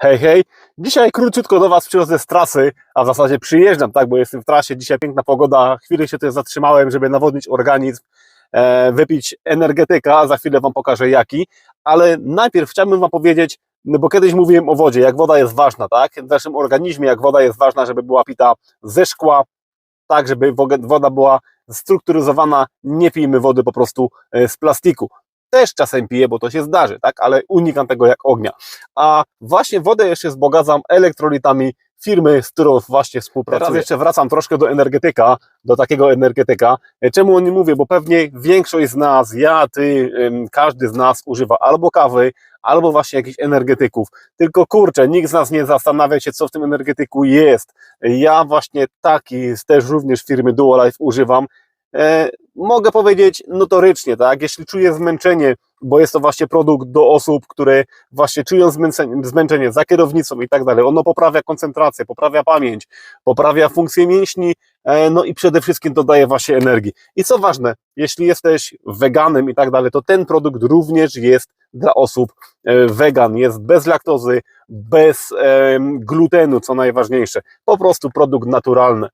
Hej, hej. Dzisiaj króciutko do Was przychodzę z trasy, a w zasadzie przyjeżdżam, tak, bo jestem w trasie. Dzisiaj piękna pogoda. Chwilę się tutaj zatrzymałem, żeby nawodnić organizm, e, wypić energetyka. Za chwilę Wam pokażę jaki. Ale najpierw chciałbym Wam powiedzieć, no bo kiedyś mówiłem o wodzie, jak woda jest ważna, tak? W naszym organizmie, jak woda jest ważna, żeby była pita ze szkła, tak, żeby woda była strukturyzowana. Nie pijmy wody po prostu e, z plastiku. Też czasem piję, bo to się zdarzy, tak? Ale unikam tego jak ognia a właśnie wodę jeszcze wzbogacam elektrolitami firmy, z którą właśnie współpracuję. Teraz jeszcze wracam troszkę do energetyka, do takiego energetyka. Czemu o nim mówię? Bo pewnie większość z nas, ja, ty, każdy z nas używa albo kawy, albo właśnie jakichś energetyków. Tylko kurczę, nikt z nas nie zastanawia się, co w tym energetyku jest. Ja właśnie taki też również firmy Duolife używam. Mogę powiedzieć notorycznie, tak? Jeśli czuję zmęczenie, bo jest to właśnie produkt do osób, które właśnie czują zmęczenie, za kierownicą i tak dalej. Ono poprawia koncentrację, poprawia pamięć, poprawia funkcję mięśni, e, no i przede wszystkim dodaje właśnie energii. I co ważne, jeśli jesteś weganem i tak dalej, to ten produkt również jest dla osób e, wegan, jest bez laktozy, bez glutenu, co najważniejsze. Po prostu produkt naturalny.